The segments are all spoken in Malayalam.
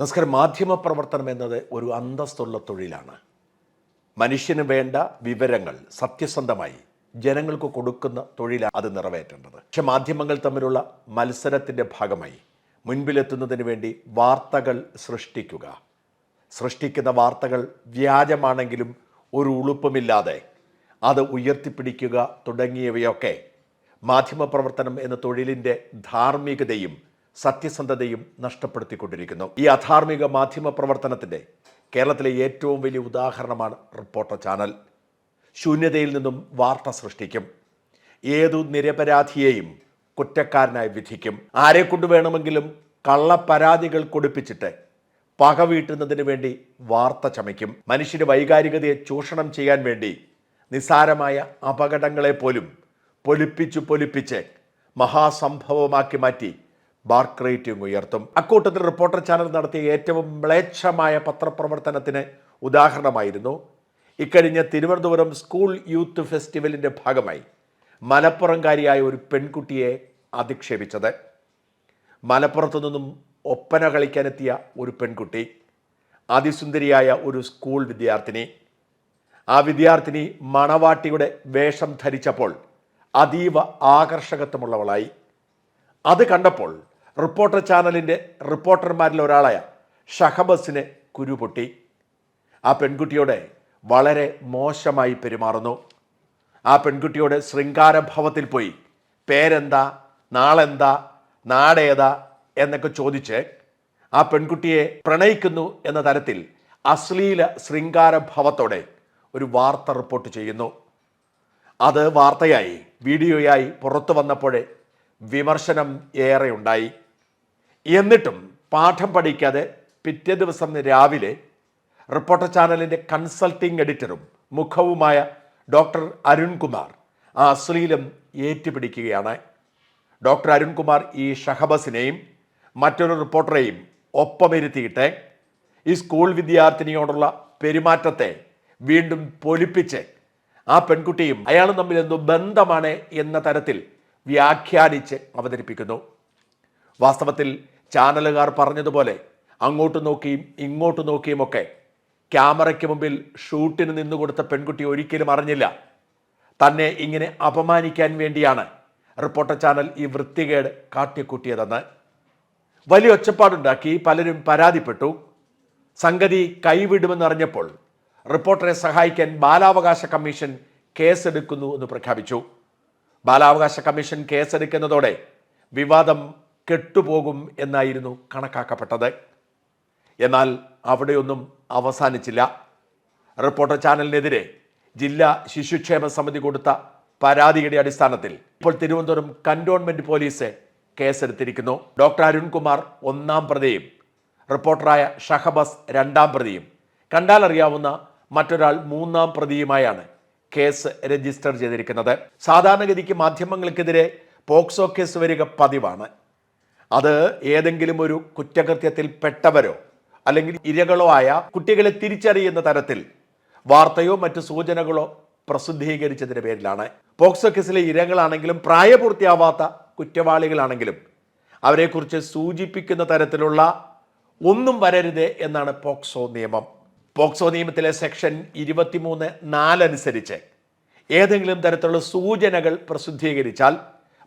നമസ്കാരം. മാധ്യമ പ്രവർത്തനം എന്നത് ഒരു അന്തസ്തുള്ള തൊഴിലാണ്. മനുഷ്യന് വേണ്ട വിവരങ്ങൾ സത്യസന്ധമായി ജനങ്ങൾക്ക് കൊടുക്കുന്ന തൊഴിലാണ് അത് നിറവേറ്റേണ്ടത്. പക്ഷെ മാധ്യമങ്ങൾ തമ്മിലുള്ള മത്സരത്തിന്റെ ഭാഗമായി മുൻപിലെത്തുന്നതിന് വേണ്ടി വാർത്തകൾ സൃഷ്ടിക്കുക. സൃഷ്ടിക്കുന്ന വാർത്തകൾ വ്യാജമാണെങ്കിലും ഒരു ഉളുപ്പുമില്ലാതെ അത് ഉയർത്തിപ്പിടിക്കുക തുടങ്ങിയവയൊക്കെ മാധ്യമപ്രവർത്തനം എന്ന തൊഴിലിന്റെ ധാർമ്മികതയും സത്യസന്ധതയും നഷ്ടപ്പെടുത്തിക്കൊണ്ടിരിക്കുന്നു. ഈ അധാർമിക മാധ്യമ പ്രവർത്തനത്തിന്റെ കേരളത്തിലെ ഏറ്റവും വലിയ ഉദാഹരണമാണ് റിപ്പോർട്ടർ ചാനൽ. ശൂന്യതയിൽ നിന്നും വാർത്ത സൃഷ്ടിക്കും. ഏതു നിരപരാധിയെയും കുറ്റക്കാരനായി വിധിക്കും. ആരെ കൊണ്ടു വേണമെങ്കിലും കള്ളപ്പരാതികൾ കൊടുപ്പിച്ചിട്ട് പക വീട്ടുന്നതിന് വേണ്ടി വാർത്ത ചമയ്ക്കും. മനുഷ്യന്റെ വൈകാരികതയെ ചൂഷണം ചെയ്യാൻ വേണ്ടി നിസാരമായ അപകടങ്ങളെ പോലും പൊലിപ്പിച്ചു പൊലിപ്പിച്ച് മഹാസംഭവമാക്കി മാറ്റി ബാർക്ക് റേറ്റിംഗ് ഉയർത്തും. അക്കൂട്ടത്തിൽ റിപ്പോർട്ടർ ചാനൽ നടത്തിയ ഏറ്റവും മ്ലേച്ഛമായ പത്രപ്രവർത്തനത്തിന് ഉദാഹരണമായിരുന്നു. ഇക്കഴിഞ്ഞ തിരുവനന്തപുരം സ്കൂൾ യൂത്ത് ഫെസ്റ്റിവലിന്റെ ഭാഗമായി മലപ്പുറംകാരിയായ ഒരു പെൺകുട്ടിയെ അധിക്ഷേപിച്ചത്. മലപ്പുറത്തു നിന്നും ഒപ്പന കളിക്കാനെത്തിയ ഒരു പെൺകുട്ടി അതിസുന്ദരിയായ ഒരു സ്കൂൾ വിദ്യാർത്ഥിനി. ആ വിദ്യാർത്ഥിനി മണവാട്ടിയുടെ വേഷം ധരിച്ചപ്പോൾ അതീവ ആകർഷകത്വമുള്ളവളായി. അത് കണ്ടപ്പോൾ റിപ്പോർട്ടർ ചാനലിന്റെ റിപ്പോർട്ടർമാരിൽ ഒരാളായ ഷഹബസിനെ കുരുപൊട്ടി. ആ പെൺകുട്ടിയോടെ വളരെ മോശമായി പെരുമാറുന്നു. ആ പെൺകുട്ടിയോട് ശൃംഗാരഭവത്തിൽ പോയി. പേരെന്താ? നാളെന്താ? നാടേതാ? എന്നൊക്കെ ചോദിച്ച് ആ പെൺകുട്ടിയെ പ്രണയിക്കുന്നു എന്ന തരത്തിൽ അശ്ലീല ശൃംഗാരഭവത്തോടെ ഒരു വാർത്ത റിപ്പോർട്ട് ചെയ്യുന്നു. അത് വാർത്തയായി വീഡിയോയായി പുറത്തു വന്നപ്പോഴേ വിമർശനം ഏറെ ഉണ്ടായി. എന്നിട്ടും പാഠം പഠിക്കാതെ പിറ്റേ ദിവസം രാവിലെ റിപ്പോർട്ടർ ചാനലിന്റെ കൺസൾട്ടിംഗ് എഡിറ്ററും മുഖവുമായ ഡോക്ടർ അരുൺകുമാർ ആ അശ്ലീലം ഏറ്റുപിടിക്കുകയാണ്. ഡോക്ടർ അരുൺകുമാർ ഈ ഷഹബസിനെയും മറ്റൊരു റിപ്പോർട്ടറെയും ഒപ്പമിരുത്തിയിട്ട് ഈ സ്കൂൾ വിദ്യാർത്ഥിനിയോടുള്ള പെരുമാറ്റത്തെ വീണ്ടും പൊലിപ്പിച്ച് ആ പെൺകുട്ടിയും അയാളും തമ്മിൽ എന്തോ ബന്ധമാണ് എന്ന തരത്തിൽ വ്യാഖ്യാനിച്ച് അവതരിപ്പിക്കുന്നു. വാസ്തവത്തിൽ ചാനലുകാർ പറഞ്ഞതുപോലെ അങ്ങോട്ട് നോക്കിയും ഇങ്ങോട്ട് നോക്കിയുമൊക്കെ ക്യാമറയ്ക്ക് മുമ്പിൽ ഷൂട്ടിന് നിന്നുകൊടുത്ത പെൺകുട്ടി ഒരിക്കലും അറിഞ്ഞില്ല. തന്നെ ഇങ്ങനെ അപമാനിക്കാൻ വേണ്ടിയാണ് റിപ്പോർട്ടർ ചാനൽ ഈ വൃത്തികേട് കാട്ടിക്കൂട്ടിയതെന്ന്. വലിയ ഒച്ചപ്പാടുണ്ടാക്കി പലരും പരാതിപ്പെട്ടു. സംഗതി കൈവിടുമെന്നറിഞ്ഞപ്പോൾ റിപ്പോർട്ടറെ സഹായിക്കാൻ ബാലാവകാശ കമ്മീഷൻ കേസെടുക്കുന്നു എന്ന് പ്രഖ്യാപിച്ചു. ബാലാവകാശ കമ്മീഷൻ കേസെടുക്കുന്നതോടെ വിവാദം കെട്ടുപോകും എന്നായിരുന്നു കണക്കാക്കപ്പെട്ടത്. എന്നാൽ അവിടെയൊന്നും അവസാനിച്ചില്ല. റിപ്പോർട്ടർ ചാനലിനെതിരെ ജില്ലാ ശിശുക്ഷേമ സമിതി കൊടുത്ത പരാതിയുടെ അടിസ്ഥാനത്തിൽ ഇപ്പോൾ തിരുവനന്തപുരം കന്റോൺമെന്റ് പോലീസ് കേസെടുത്തിരിക്കുന്നു. ഡോക്ടർ അരുൺകുമാർ ഒന്നാം പ്രതിയും റിപ്പോർട്ടറായ ഷഹബസ് രണ്ടാം പ്രതിയും. കണ്ടാലറിയാവുന്ന മറ്റൊരാൾ മൂന്നാം പ്രതിയുമായാണ് കേസ് രജിസ്റ്റർ ചെയ്തിരിക്കുന്നത്. സാധാരണഗതിക്ക് മാധ്യമങ്ങൾക്കെതിരെ പോക്സോ കേസ് വരിക പതിവാണ്. അത് ഏതെങ്കിലും ഒരു കുറ്റകൃത്യത്തിൽ പെട്ടവരോ അല്ലെങ്കിൽ ഇരകളോ ആയ കുട്ടികളെ തിരിച്ചറിയുന്ന തരത്തിൽ വാർത്തയോ മറ്റു സൂചനകളോ പ്രസിദ്ധീകരിച്ചതിന്റെ പേരിലാണ്. പോക്സോ കേസിലെ ഇരകളാണെങ്കിലും പ്രായപൂർത്തിയാവാത്ത കുറ്റവാളികളാണെങ്കിലും അവരെക്കുറിച്ച് സൂചിപ്പിക്കുന്ന തരത്തിലുള്ള ഒന്നും വരരുത് എന്നാണ് പോക്സോ നിയമം. പോക്സോ നിയമത്തിലെ സെക്ഷൻ ഇരുപത്തിമൂന്ന് നാലനുസരിച്ച് ഏതെങ്കിലും തരത്തിലുള്ള സൂചനകൾ പ്രസിദ്ധീകരിച്ചാൽ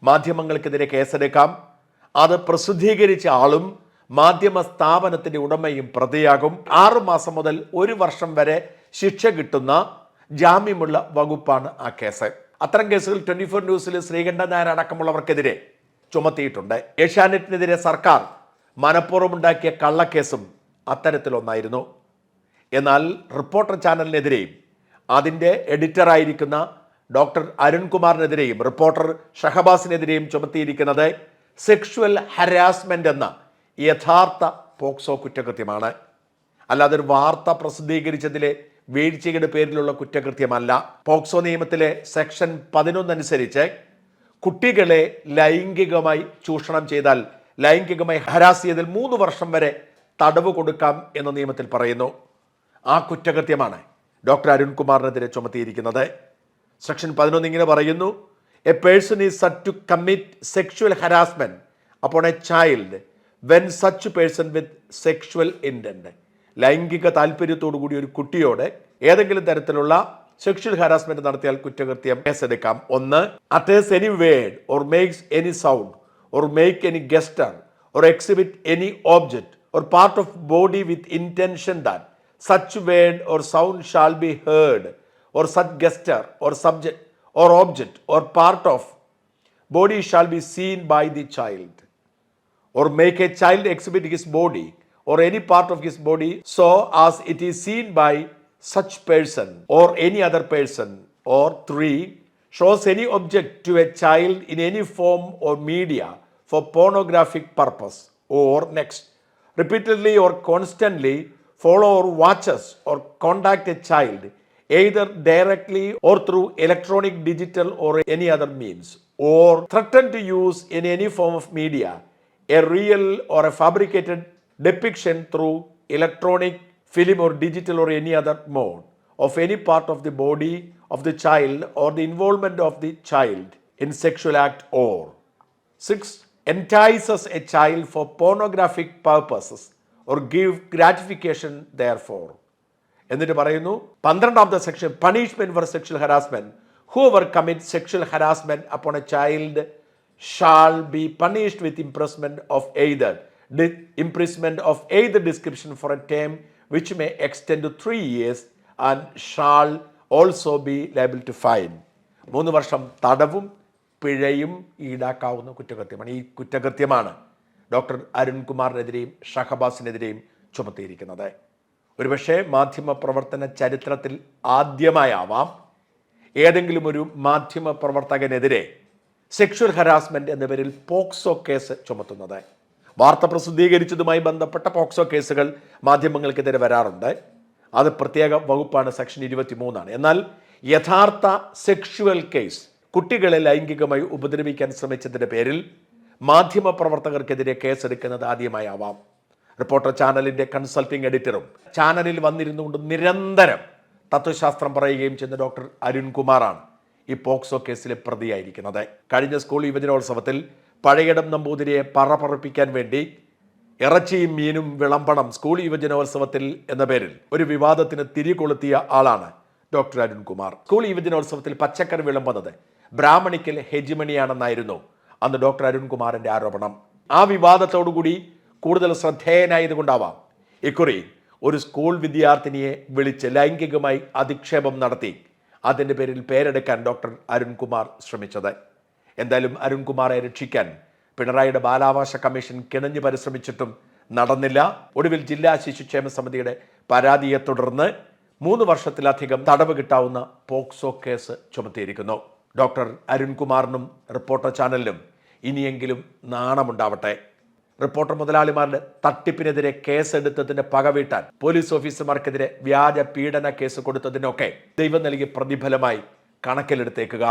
മാധ്യമങ്ങൾക്കെതിരെ കേസെടുക്കാം. അത് പ്രസിദ്ധീകരിച്ച ആളും മാധ്യമ സ്ഥാപനത്തിന്റെ ഉടമയും പ്രതിയാകും. ആറുമാസം മുതൽ ഒരു വർഷം വരെ ശിക്ഷ കിട്ടുന്ന ജാമ്യമുള്ള വകുപ്പാണ് ആ കേസ്. അത്തരം കേസുകൾ ട്വന്റി ഫോർ ന്യൂസിൽ ശ്രീകണ്ഠൻ നായർ അടക്കമുള്ളവർക്കെതിരെ ചുമത്തിയിട്ടുണ്ട്. ഏഷ്യാനെറ്റിനെതിരെ സർക്കാർ മനഃപൂർവം ഉണ്ടാക്കിയ കള്ളക്കേസും അത്തരത്തിലൊന്നായിരുന്നു. എന്നാൽ റിപ്പോർട്ടർ ചാനലിനെതിരെയും അതിന്റെ എഡിറ്ററായിരിക്കുന്ന ഡോക്ടർ അരുൺകുമാറിനെതിരെയും റിപ്പോർട്ടർ ഷഹബാസിനെതിരെയും ചുമത്തിയിരിക്കുന്നത് സെക്ഷുവൽ ഹരാസ്മെന്റ് എന്ന യഥാർത്ഥ പോക്സോ കുറ്റകൃത്യമാണ്. അല്ലാതെ ഒരു വാർത്ത പ്രസിദ്ധീകരിച്ചതിലെ വീഴ്ചയുടെ പേരിലുള്ള കുറ്റകൃത്യമല്ല. പോക്സോ നിയമത്തിലെ സെക്ഷൻ പതിനൊന്നനുസരിച്ച് കുട്ടികളെ ലൈംഗികമായി ചൂഷണം ചെയ്താൽ ലൈംഗികമായി ഹരാസ് ചെയ്തതിൽ മൂന്ന് വർഷം വരെ തടവ് കൊടുക്കാം എന്ന നിയമത്തിൽ പറയുന്നു. ആ കുറ്റകൃത്യമാണ് ഡോക്ടർ അരുൺകുമാറിനെതിരെ ചുമത്തിയിരിക്കുന്നത്. സെക്ഷൻ പതിനൊന്ന് ഇങ്ങനെ പറയുന്നു a person is said to commit sexual harassment upon a child when such person with sexual intent ലൈംഗിക താല്പര്യത്തോടു കൂടി ഒരു കുട്ടിയോട് ഏതെങ്കിലും തരത്തിലുള്ള സെക്ഷൽ ഹാരാസ്മെന്റ് നടത്തിയാൽ കുറ്റകൃത്യം കേസെടുക്കാം. ഒന്ന് utters any word or makes any sound or make any gesture or exhibit any object or part of body with intention that such word or sound shall be heard or such gesture or subject or object or part of body shall be seen by the child. Or make a child exhibit his body or any part of his body so as it is seen by such person or any other person. Or three shows any object to a child in any form or media for pornographic purpose. Or next repeatedly or constantly follow or watches or contact a child either directly or through electronic digital or any other means or threaten to use in any form of media a real or a fabricated depiction through electronic film or digital or any other mode of any part of the body of the child or the involvement of the child in sexual act or Six, entices a child for pornographic purposes or give gratification therefore. എന്നിട്ട് പറയുന്നു പന്ത്രണ്ടാമത്തെ section punishment for sexual harassment whoever commit sexual harassment upon a child shall be punished with imprisonment of either imprisonment of either description for a term which may extend to three years and shall also be liable to fine മൂന്ന് വർഷം തടവും പിഴയും ഈടാക്കാവുന്ന കുറ്റകൃത്യമാണ്. ഈ കുറ്റകൃത്യമാണ് ഡോക്ടർ അരുൺകുമാറിനെതിരെയും ഷഹബാസിനെതിരെയും ചുമത്തിയിരിക്കുന്നത്. ഒരുപക്ഷെ മാധ്യമ പ്രവർത്തന ചരിത്രത്തിൽ ആദ്യമായാവാം. ഏതെങ്കിലും ഒരു മാധ്യമ പ്രവർത്തകനെതിരെ സെക്ഷൽ ഹരാസ്മെന്റ് എന്ന പേരിൽ പോക്സോ കേസ് ചുമത്തുന്നത്. വാർത്ത പ്രസിദ്ധീകരിച്ചതുമായി ബന്ധപ്പെട്ട പോക്സോ കേസുകൾ മാധ്യമങ്ങൾക്കെതിരെ വരാറുണ്ട്. അത് പ്രത്യേക വകുപ്പാണ് സെക്ഷൻ ഇരുപത്തി മൂന്നാണ് എന്നാൽ യഥാർത്ഥ സെക്ഷുവൽ കേസ് കുട്ടികളെ ലൈംഗികമായി ഉപദ്രവിക്കാൻ ശ്രമിച്ചതിന്റെ പേരിൽ മാധ്യമ പ്രവർത്തകർക്കെതിരെ കേസെടുക്കുന്നത് ആദ്യമായാവാം. റിപ്പോർട്ടർ ചാനലിന്റെ കൺസൾട്ടിംഗ് എഡിറ്ററും ചാനലിൽ വന്നിരുന്നുകൊണ്ട് നിരന്തരം തത്വശാസ്ത്രം പറയുകയും ചെയ്യുന്ന ഡോക്ടർ അരുൺകുമാറാണ് ഈ പോക്സോ കേസിലെ പ്രതിയായിരിക്കുന്നത്. കഴിഞ്ഞ സ്കൂൾ യുവജനോത്സവത്തിൽ പഴയടം നമ്പൂതിരിയെ പറപ്പറപ്പിക്കാൻ വേണ്ടി ഇറച്ചിയും മീനും വിളമ്പണം സ്കൂൾ യുവജനോത്സവത്തിൽ എന്ന പേരിൽ ഒരു വിവാദത്തിന് തിരികൊളുത്തിയ ആളാണ് ഡോക്ടർ അരുൺകുമാർ സ്കൂൾ യുവജനോത്സവത്തിൽ പച്ചക്കറി വിളമ്പുന്നത് ബ്രാഹ്മണിക്കൽ ഹെജിമണിയാണെന്നായിരുന്നു അന്ന് ഡോക്ടർ അരുൺകുമാറിന്റെ ആരോപണം. ആ വിവാദത്തോടുകൂടി കൂടുതൽ ശ്രദ്ധേയനായതുകൊണ്ടാവാം. ഇക്കുറി ഒരു സ്കൂൾ വിദ്യാർത്ഥിനിയെ വിളിച്ച് ലൈംഗികമായി അധിക്ഷേപം നടത്തി. അതിന്റെ പേരിൽ പേരെടുക്കാൻ ഡോക്ടർ അരുൺകുമാർ ശ്രമിച്ചത്. എന്തായാലും അരുൺകുമാറെ രക്ഷിക്കാൻ പിണറായിയുടെ ബാലാവകാശ കമ്മീഷൻ കിണഞ്ഞു പരിശ്രമിച്ചിട്ടും നടന്നില്ല. ഒടുവിൽ ജില്ലാ ശിശുക്ഷേമ സമിതിയുടെ പരാതിയെ തുടർന്ന് മൂന്ന് വർഷത്തിലധികം തടവ് കിട്ടാവുന്ന പോക്സോ കേസ് ചുമത്തിയിരിക്കുന്നു. ഡോക്ടർ അരുൺകുമാറിനും റിപ്പോർട്ടർ ചാനലിനും ഇനിയെങ്കിലും നാണമുണ്ടാവട്ടെ. റിപ്പോർട്ടർ മുതലാളിമാരുടെ തട്ടിപ്പിനെതിരെ കേസെടുത്തതിന്റെ പകവീട്ടാൻ പോലീസ് ഓഫീസർമാർക്കെതിരെ വ്യാജ പീഡന കേസ് കൊടുത്തതിനൊക്കെ ദൈവം നൽകിയ പ്രതിഫലമായി കണക്കിലെടുത്തേക്കുക.